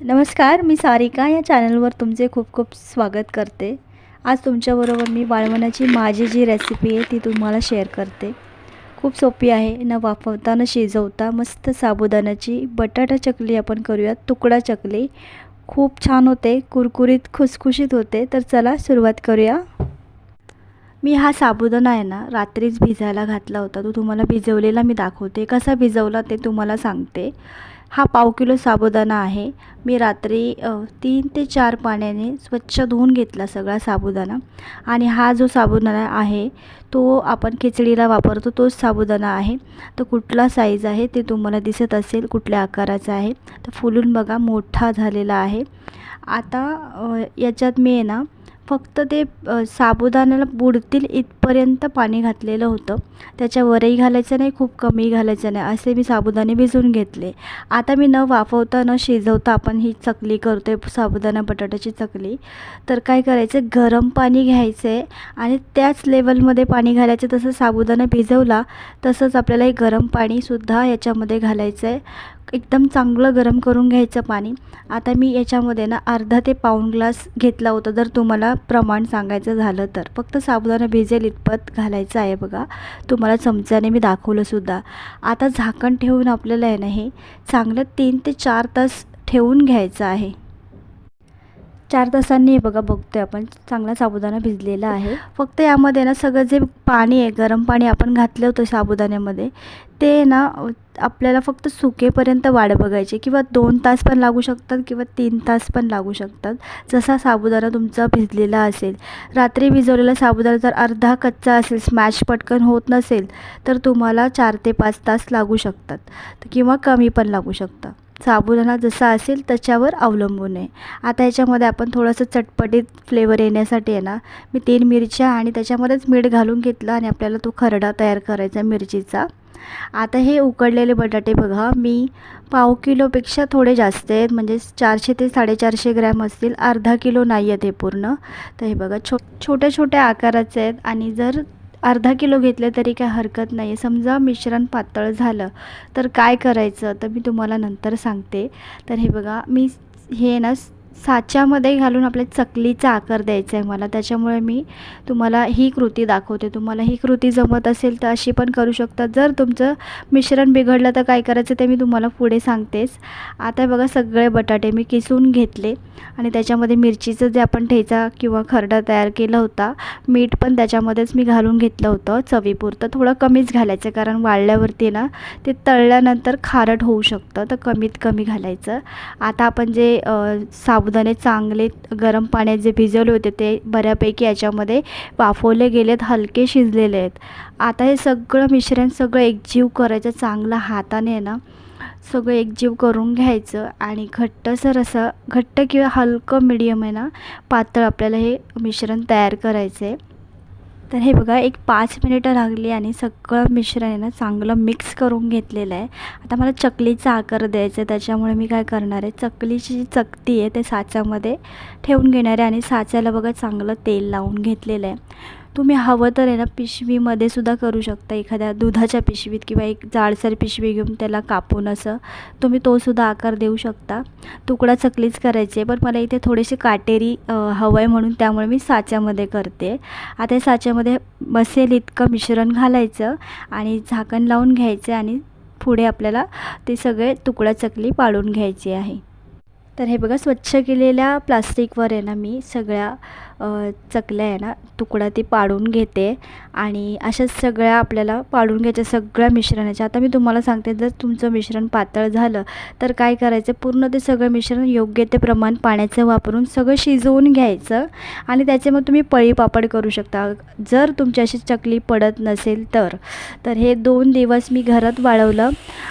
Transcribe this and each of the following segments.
नमस्कार मी सारिका या चॅनलवर तुमचे खूप खूप स्वागत करते. आज तुमच्याबरोबर मी वाळवणाची माझी जी रेसिपी आहे ती तुम्हाला शेअर करते. खूप सोपी आहे न वाफवता न शिजवता मस्त साबुदाण्याची बटाटा चकली आपण करूयात तुकडा चकली. खूप छान होते कुरकुरीत खुसखुशीत होते तर चला सुरुवात करूया. मी हा साबुदाणा आहे ना रात्रीच भिजायला घातला होता तो तुम्हाला भिजवलेला मी दाखवते. कसा भिजवला ते तुम्हाला सांगते. हा पाव किलो साबुदाणा आहे. मी रात्री तीन ते चार पाण्याने स्वच्छ धुवून घेतला सगळा साबुदाणा. आणि हा जो साबुदाणा आहे तो आपण खिचडीला वापरतो तोच साबुदाणा आहे. तो कुठला साईज आहे ते तुम्हाला दिसत असेल कुठल्या आकाराचा आहे. तर फुलून बघा मोठा झालेला आहे. आता याच्यात मी आहे ना फक्त ते साबुदाण्याला बुडतील इथपर्यंत पाणी घातलेलं होतं. त्याच्यावरही घालायचं नाही खूप कमी घालायचं नाही असे मी साबुदाणे भिजवून घेतले. आता मी न वाफवता न शिजवता आपण ही चकली करतो आहे साबुदाणा बटाट्याची चकली. तर काय करायचं गरम पाणी घ्यायचं आहे आणि त्याच लेवलमध्ये पाणी घालायचं. तसं साबुदाणा भिजवला तसंच आपल्याला हे गरम पाणीसुद्धा याच्यामध्ये घालायचं आहे एकदम चांगलं गरम करून घ्यायचं पाणी. आता मी याच्यामध्ये ना अर्धा ते पाऊण ग्लास घेतला होता जर तुम्हाला प्रमाण सांगायचं झालं तर. फक्त साबुदाणा भिजेल इतपत घालायचं आहे बघा. तुम्हाला चमच्याने मी दाखवलंसुद्धा आता झाकण ठेवून आपल्याला आहे ना हे चांगलं तीन ते चार तास ठेवून घ्यायचं आहे. चार तासांनी बघा बघतोय आपण. चांगला साबुदाणा भिजलेला आहे. फक्त यामध्ये ना सगळं जे पाणी आहे गरम पाणी आपण घातलं होतं साबुदाण्यामध्ये ते ना आपल्याला फक्त सुकेपर्यंत वाढ बघायची. किंवा दोन तास पण लागू शकतात किंवा तीन तास पण लागू शकतात. जसा साबुदाणा तुमचा भिजलेला असेल. रात्री भिजवलेला साबुदाणा जर अर्धा कच्चा असेल स्मॅश पटकन होत नसेल तर तुम्हाला चार ते पाच तास लागू शकतात. किंवा कमी पण लागू शकतात. साबुदाणा जसा असेल त्याच्यावर अवलंबून आहे. आता याच्यामध्ये आपण थोडंसं चटपटीत फ्लेवर येण्यासाठी आहे ना मी तीन मिरच्या आणि त्याच्यामध्येच मीठ घालून घेतलं आणि आपल्याला तो खरडा तयार करायचा मिरचीचा. आता हे उकडलेले बटाटे बघा मी पाव किलोपेक्षा थोडे जास्त आहेत म्हणजे चारशे ते साडेचारशे ग्रॅम असतील अर्धा किलो नाही आहेत हे पूर्ण. तर हे बघा छो छोट्या छोट्या आकाराचे आहेत आणि जर अर्धा किलो घेतले तरी काय हरकत नाही. आहे समजा मिश्रण पातळ झालं तर काय करायचं? तर मी तुम्हाला नंतर सांगते. तर हे बघा मी हे ना साच्यामध्ये घालून आपल्या चकलीचा आकार द्यायचा आहे मला. त्याच्यामुळे मी तुम्हाला ही कृती दाखवते. तुम्हाला ही कृती जमत असेल तर अशी पण करू शकता. जर तुमचं मिश्रण बिघडलं तर काय करायचं ते मी तुम्हाला पुढे सांगतेच. आता बघा सगळे बटाटे मी किसून घेतले आणि त्याच्यामध्ये मिरचीचं जे आपण ठेचा किंवा खरडा तयार केला होता मीठ पण त्याच्यामध्येच मी घालून घेतलं होतं चवीपुरतं थोडं कमीच घालायचं कारण वाळल्यावरती ना ते तळल्यानंतर खारट होऊ शकतं तर कमीत कमी घालायचं. आता आपण जे साब साबुदाणे चांगले गरम पाण्यात जे भिजवले होते ते बऱ्यापैकी याच्यामध्ये वाफवले गेलेत हलके शिजलेले आहेत. आता हे सगळं मिश्रण सगळं एकजीव करायचं चांगलं हाताने आहे ना सगळं एकजीव करून घ्यायचं आणि घट्टसर असं घट्ट किंवा हलकं मिडियम आहे ना पातळ आपल्याला हे मिश्रण तयार करायचं आहे. तर हे बघा एक पाच मिनिटं लागली आणि सगळं मिश्रण आहे ना चांगलं मिक्स करून घेतलेलं आहे. आता मला चकलीचा आकार द्यायचा आहे त्याच्यामुळे मी काय करणार आहे चकलीची जी चकती आहे ते साच्यामध्ये ठेवून घेणार आहे आणि साच्याला बघा चांगलं तेल लावून घेतलेलं आहे. तुम्ही हवं तर आहे ना पिशवीमध्ये सुद्धा करू शकता. एखाद्या दुधाच्या पिशवीत किंवा एक जाडसर पिशवी घेऊन त्याला कापून असं तुम्ही तोसुद्धा आकार देऊ शकता. तुकडा चकलीच करायची आहे पण मला इथे थोडेसे काटेरी हवं आहे म्हणून त्यामुळे मी साच्यामध्ये करते. आता साच्यामध्ये बसेल इतकं मिश्रण घालायचं आणि झाकण लावून घ्यायचं आणि पुढे आपल्याला ते सगळे तुकडा चकली पाडून घ्यायची आहे. तर हे बघा स्वच्छ केलेल्या प्लास्टिकवर आहे ना मी सगळ्या चकल्या आहे ना तुकडा ती पाडून घेते आणि अशा सगळ्या आपल्याला पाडून घ्यायच्या सगळ्या मिश्रणाच्या. आता मी तुम्हाला सांगते जर तुमचं मिश्रण पातळ झालं तर काय करायचं? पूर्ण ते सगळं मिश्रण योग्य ते प्रमाण पाण्याचं वापरून सगळं शिजवून घ्यायचं आणि त्याचे मग तुम्ही पळी पापड करू शकता. जर तुमची अशी चकली पडत नसेल तर. तर हे दोन दिवस मी घरात वाळवलं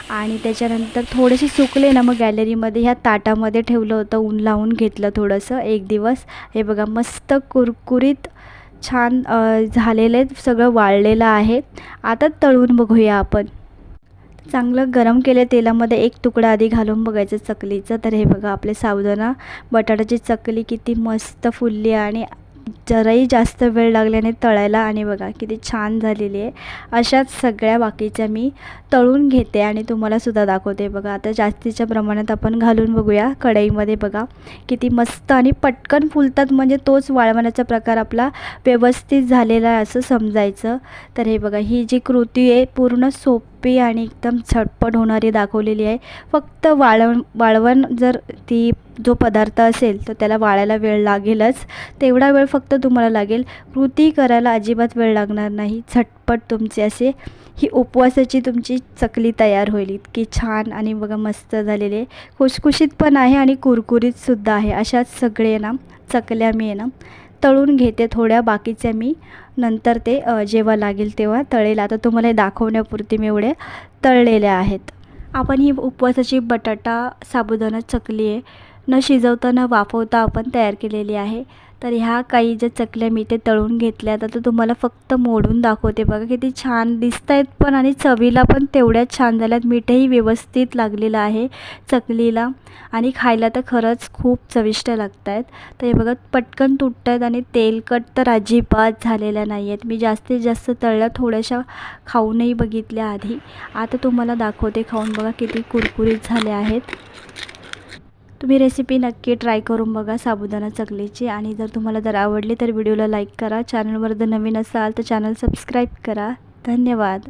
आणि त्याच्यानंतर थोडेसे सुकले ना मग गॅलरीमध्ये ह्या ताटामध्ये ठेवलं होतं ऊन लावून घेतलं थोडंसं एक दिवस. हे बघा मस्त कुरकुरीत छान झालेले सगळं वाळलेलं आहे. आता तळून बघूया आपण. चांगलं गरम केल्या तेलामध्ये एक तुकडा आधी घालून बघायचं चकलीचं. तर हे बघा आपले सावधाना बटाट्याची चकली किती मस्त फुलली आणि जराही जास्त वेळ लागल्याने तळायला. आणि बघा किती छान झालेली आहे. अशाच सगळ्या बाकीच्या मी तळून घेते आणि तुम्हाला सुद्धा दाखवते. बघा आता जास्तीच्या प्रमाणात आपण घालून बघूया. कढईमध्ये बघा किती मस्त आणि पटकन फुलतात. म्हणजे तोच वाळवण्याचा प्रकार आपला व्यवस्थित झालेला आहे असं समजायचं. तर हे बघा ही जी कृती आहे पूर्ण सोपी आणि एकदम झटपट होणारी दाखवलेली आहे. फक्त वाळवण वाळवण जर ती जो पदार्थ असेल तर त्याला वाळायला वेळ लागेलच. तेवढा वेळ फक्त तुम्हाला लागेल. कृती करायला अजिबात वेळ लागणार नाही. झटपट तुमचे असे ही उपवासाची तुमची चकली तयार होईल. इतकी छान आणि बघा मस्त झालेली. आहे खुशखुशीत पण आहे आणि कुरकुरीतसुद्धा आहे. अशाच सगळे ना चकल्या मी आहे ना तळून घेते थोड्या. बाकीच्या मी नंतर ते जेव्हा लागेल तेव्हा तळेल. आता तुम्हाला हे दाखवण्यापुरती मी एवढे तळलेल्या आहेत. आपण ही उपवासाची बटाटा साबुदाणा चकली आहे. न शिजवता न वाफवता आपण तयार केलेली आहे. तर ह्या काही ज्या चकल्या मी ते तळून घेतल्या तर तुम्हाला फक्त मोडून दाखवते. बघा किती छान दिसत आहेत पण आणि चवीला पण तेवढ्याच छान झाल्यात. मीठही व्यवस्थित लागलेलं आहे चकलीला आणि खायला तर खरंच खूप चविष्ट लागत आहेत तर हे बघा पटकन तुटत आहेत आणि तेलकट तर अजिबात झालेल्या नाही आहेत मी जास्तीत जास्त तळल्या थोड्याशा खाऊनही बघितल्या आधी. आता तुम्हाला दाखवते खाऊन. बघा किती कुरकुरीत झाले आहेत. तुम्ही रेसिपी नक्की ट्राय करून बघा साबुदाणा चकलीची. आणि जर तुम्हाला जर आवडली तर व्हिडिओला लाईक करा. चॅनलवर जर नवीन असाल तर चॅनल सबस्क्राईब करा. धन्यवाद.